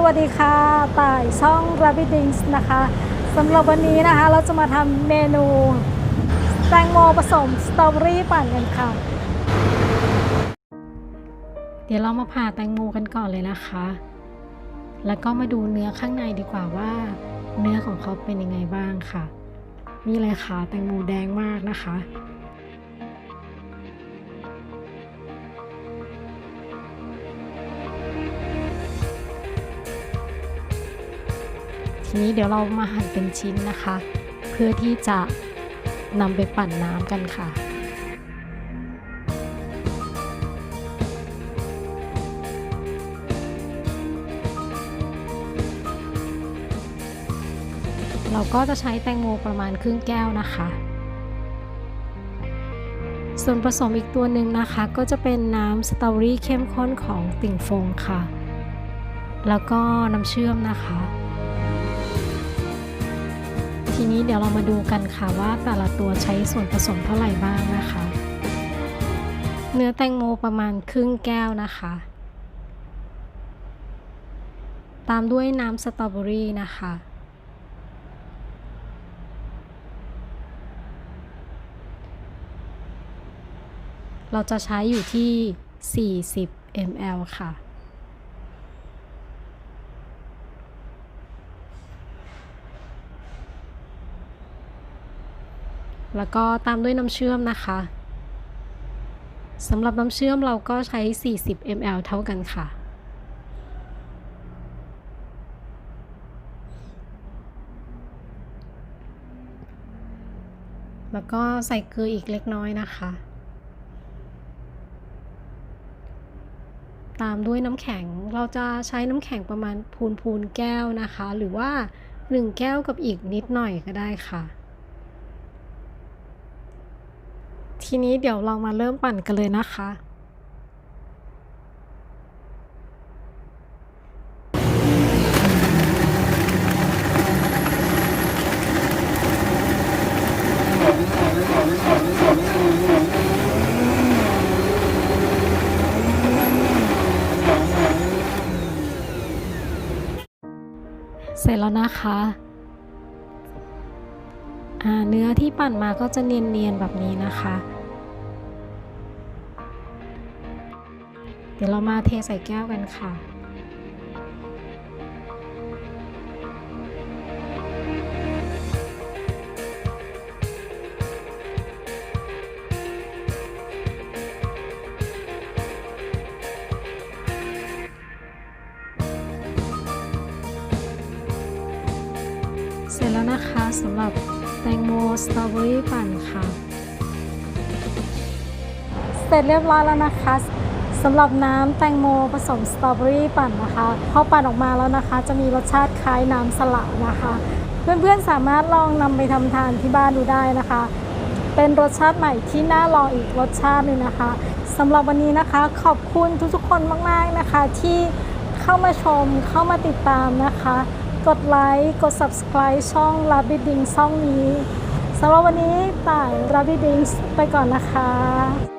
สวัสดีค่ะต่ายช่อง Rabbit Dings นะคะสำหรับวันนี้นะคะเราจะมาทำเมนูแตงโมผสมสตรอเบอรี่ปั่นกันค่ะ เดี๋ยวเรามาผ่าแตงโมกันก่อนเลยนะคะ แล้วก็มาดูเนื้อข้างในดีกว่าว่า เนื้อของเขาเป็นยังไงบ้างค่ะ นี่เลยค่ะแตงโมแดงมากนะคะ ทีนี้เดี๋ยวเรามาหั่นเป็นชิ้นนะคะ เพื่อที่จะนำไปปั่นน้ำกันค่ะเราก็จะใช้แตงโมประมาณครึ่งแก้วนะคะ ส่วนผสมอีกตัวหนึ่งนะคะ ก็จะเป็นน้ำสตรอเบอรี่เข้มข้นของติ่งฟงค่ะ แล้วก็น้ำเชื่อมนะคะ ทีนี้เดี๋ยวเรามาดูกันค่ะว่าแต่ละตัวใช้ส่วนผสมเท่าไหร่บ้างนะคะ เนื้อแตงโมประมาณครึ่งแก้วนะคะ ตามด้วยน้ำสตรอเบอรี่นะคะ เราจะใช้อยู่ที่ 40 ml ค่ะ แล้วก็ตามด้วยน้ำเชื่อมนะคะสำหรับน้ำเชื่อมเราก็ใช้ 40 ml เท่ากันค่ะ แล้วก็ใส่เกลืออีกเล็กน้อยนะคะ ตามด้วยน้ำแข็ง เราจะใช้น้ำแข็งประมาณพูนพูนแก้วนะคะ หรือว่า 1 แก้วกับอีกนิดหน่อยก็ได้ค่ะ ทีนี้เดี๋ยวเรามาเริ่มปั่นกันเลยนะคะ เสร็จแล้วนะคะอ่าเนื้อที่ปั่นมาก็จะเนียนๆแบบนี้นะคะ เดี๋ยวเรามาเทใส่แก้วกันค่ะเสร็จแล้วนะคะสำหรับแตงโมสตรอเบอรี่ปั่นค่ะ เสร็จเรียบร้อยแล้วนะคะ สำหรับน้ำแตงโมผสมสตรอเบอรี่ปั่นนะคะพอปั่นออกมาแล้วนะคะ จะมีรสชาติคล้ายน้ำสลัดนะคะ เพื่อนๆสามารถลองนำไปทำทานที่บ้านดูได้นะคะ เป็นรสชาติใหม่ที่น่าลองอีกรสชาติหนึ่งนะคะสำหรับวันนี้นะคะ ขอบคุณทุกๆคนมากๆนะคะ ที่เข้ามาชมเข้ามาติดตามนะคะ กดไลค์กด subscribe ช่อง Rabbit Ding ช่องนี้สำหรับวันนี้ต่าย Rabbit Ding ไปก่อนนะคะ